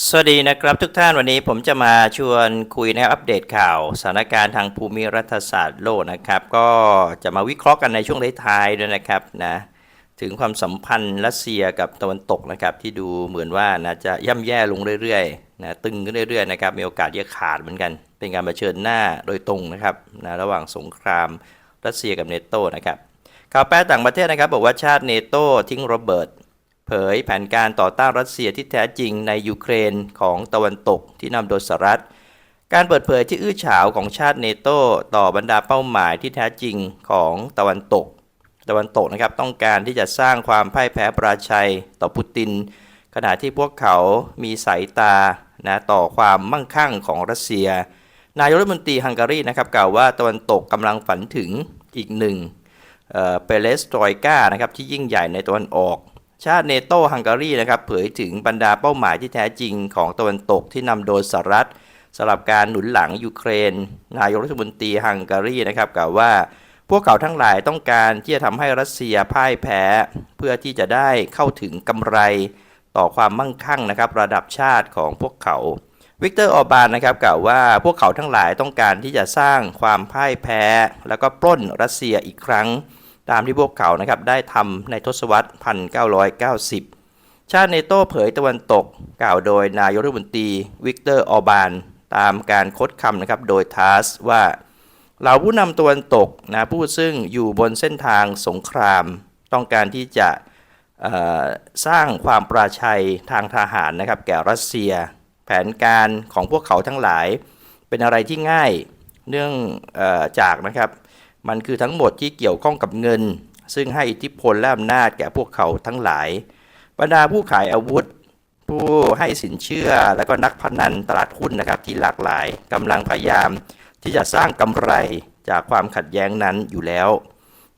สวัสดีนะครับทุกท่านวันนี้ผมจะมาชวนคุยนะครับอัปเดตข่าวสถานการณ์ทางภูมิรัฐศาสตร์โลกนะครับ ก็จะมาวิเคราะห์กันในช่วงท้ายๆด้วยนะครับนะถึงความสัมพันธ์รัสเซียกับตะวันตกนะครับที่ดูเหมือนว่านะจะย่ำแย่ลงเรื่อยๆนะตึงขึ้นเรื่อยๆนะครับมีโอกาสที่จะขาดเหมือนกัน เป็นการเผชิญหน้าโดยตรงนะครับนะระหว่างสงครามรัสเซียกับเนโตนะครับข่าวแปลต่างประเทศนะครับ บอกว่าชาติเนโตทิ้งโรเบิร์ต ผยแผนการต่อต้านรัสเซียที่แท้จริงในยูเครนของตะวันตกที่นำโดยสหรัฐ การเปิดเผยที่อื้อฉาวของชาติเนโตต่อบรรดาเป้าหมายที่แท้จริงของตะวันตก ตะวันตกนะครับต้องการที่จะสร้างความพ่ายแพ้ปราชัยต่อปูติน ขณะที่พวกเขามีสายตานะต่อความมั่งคั่งของรัสเซีย นายกรัฐมนตรีฮังการีนะครับกล่าวว่าตะวันตกกำลังฝันถึงอีกหนึ่งเปเลสตรอยกานะครับที่ยิ่งใหญ่ในตะวันออก ชาติเนโตฮังการีนะครับเผยถึงบรรดาเป้าหมายที่แท้จริงของตะวันตกที่นำโดยสหรัฐสำหรับการหนุนหลังยูเครน นายกรัฐมนตรีฮังการีนะครับกล่าวว่าพวกเขาทั้งหลายต้องการที่จะทำให้รัสเซียพ่ายแพ้ เพื่อที่จะได้เข้าถึงกำไรต่อความมั่งคั่งนะครับระดับชาติของพวกเขา วิกเตอร์ออบานนะครับกล่าวว่าพวกเขาทั้งหลายต้องการที่จะสร้างความพ่ายแพ้ แล้วก็ปล้นรัสเซียอีกครั้ง ตามที่พวกเขานะครับได้ทำในทศวรรษ 1990 ชาติเนโตเผยตะวันตก กล่าวโดยนายรัฐมนตรีวิกเตอร์ออบาน ตามการคดคำนะครับโดยทาสว่าเหล่าผู้นำตะวันตกนะผู้ซึ่งอยู่บนเส้นทางสงคราม ต้องการที่จะสร้างความปราชัยทางทหารนะครับแก่รัสเซีย แผนการของพวกเขาทั้งหลาย เป็นอะไรที่ง่ายเนื่องอจากนะครับ มันคือทั้งหมดที่เกี่ยวข้องกับเงิน ซึ่งให้อิทธิพลและอำนาจแก่พวกเขาทั้งหลาย บรรดาผู้ขายอาวุธ ผู้ให้สินเชื่อและก็นักพนันตลาดหุ้นนะครับที่หลากหลายกำลังพยายาม ที่จะสร้างกำไรจากความขัดแย้งนั้นอยู่แล้ว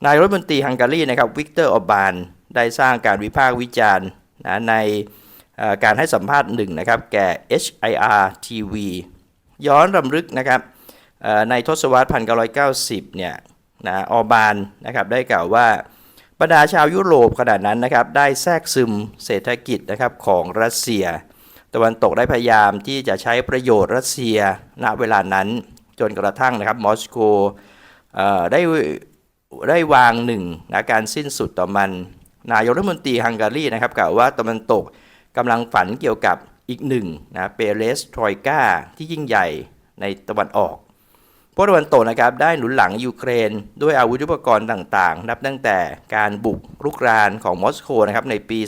นายรัฐมนตรีฮังการีนะครับวิกเตอร์ออบานได้สร้างการวิพากษ์วิจารณ์นะในการให้สัมภาษณ์หนึ่งนะครับแก่ HIR TV ย้อนรำลึกนะครับในทศวรรษ 1990 เนี่ย นะออบานนะครับได้กล่าวว่าบรรดาชาวยุโรปขณะนั้นนะครับได้แทรกซึมเศรษฐกิจนะครับของรัสเซีย ตะวันตกได้พยายามที่จะใช้ประโยชน์รัสเซียณเวลานั้นจนกระทั่งนะครับมอสโกได้ได้วางหนึ่งนะการสิ้นสุดต่อมัน นายกรัฐมนตรีฮังการีนะครับกล่าวว่าตะวันตกกำลังฝันเกี่ยวกับอีกหนึ่งนะเปเรสทรอยกาที่ยิ่งใหญ่ในตะวันออก พวกตะวันตกนะครับได้หนุนหลังยูเครน ด้วยอาวุธยุทโธปกรณ์ต่างๆ นับตั้งแต่การบุกรุกรานของมอสโกนะครับในปี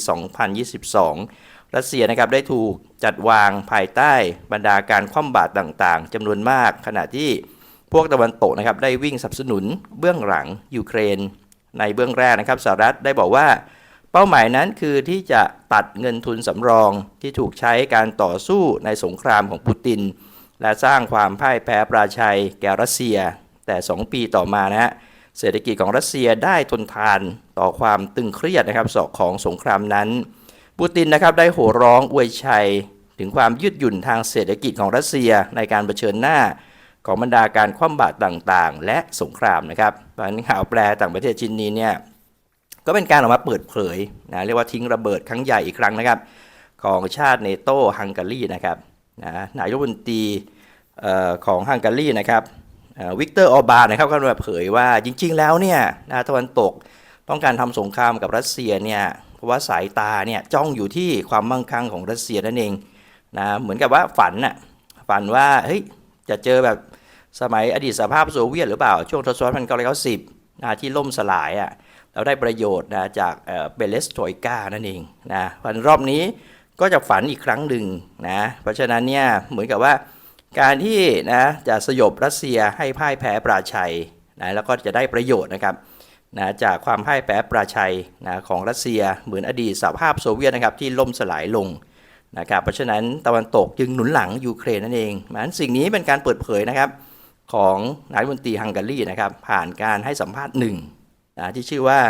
2022 รัสเซียนะครับได้ถูกจัดวางภายใต้บรรดาการคว่ำบาตรต่างๆ จำนวนมาก ขณะที่พวกตะวันตกนะครับได้วิ่งสนับสนุนเบื้องหลังยูเครน ในเบื้องแรกนะครับสหรัฐได้บอกว่าเป้าหมายนั้นคือที่จะตัดเงินทุนสำรองที่ถูกใช้การต่อสู้ในสงครามของปูติน และสร้างความพ่ายแพ้ปราชัยแก่รัสเซีย แต่ 2 ปีต่อมานะฮะเศรษฐกิจของรัสเซียได้ทนทานต่อความตึงเครียดนะครับสอกของสงครามนั้นปูตินนะครับได้โห่ร้องอวยชัย ถึงความยืดหยุ่นทางเศรษฐกิจของรัสเซียในการเผชิญหน้าของบรรดาการคว่ำบาตรต่างๆ และสงครามนะครับตอนนี้ข่าวแปลต่างประเทศชิ้นนี้เนี่ยก็เป็นการออกมาเปิดเผยนะเรียกว่าทิ้งระเบิดครั้งใหญ่อีกครั้งนะครับ ของชาติเนโตฮังการีนะครับ นะนายกรัฐมนตรีของฮังการีนะครับวิกเตอร์ออบานนะครับก็มาเผยว่าจริงๆแล้วเนี่ยนะตะวันตกต้องการทำสงครามกับรัสเซียเนี่ยเพราะว่าสายตาเนี่ยจ้องอยู่ที่ความมั่งคั่งของรัสเซียนั่นเองนะเหมือนกับว่าฝันน่ะฝันว่าเฮ้ยจะเจอแบบสมัยอดีตสหภาพโซเวียตหรือเปล่า ช่วงทศวรรษ1990นะที่ล่มสลายอะเราได้ประโยชน์นะจากเบเลสโตรยกานั่นเองนะวันรอบนี้ ก็จะฝันอีกครั้งหนึ่งนะ เพราะฉะนั้นเนี่ยเหมือนกับว่าการที่นะจะสยบรัสเซียให้พ่ายแพ้ปราชัยนะแล้วก็จะได้ประโยชน์นะครับนะจากความพ่ายแพ้ปราชัยนะของรัสเซียเหมือนอดีตสหภาพโซเวียตนะครับที่ล่มสลายลงนะครับเพราะฉะนั้นตะวันตกจึงหนุนหลังยูเครนนั่นเองมันสิ่งนี้เป็นการเปิดเผยนะครับของนายรัฐมนตรีฮังการีนะครับผ่านการให้สัมภาษณ์หนึ่งนะที่ชื่อว่า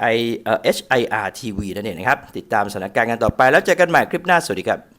ไอเอชไออาร์ทีวีนั่นเองนะครับ ติดตามสถานการณ์กันต่อไปแล้วเจอกันใหม่คลิปหน้า สวัสดีครับ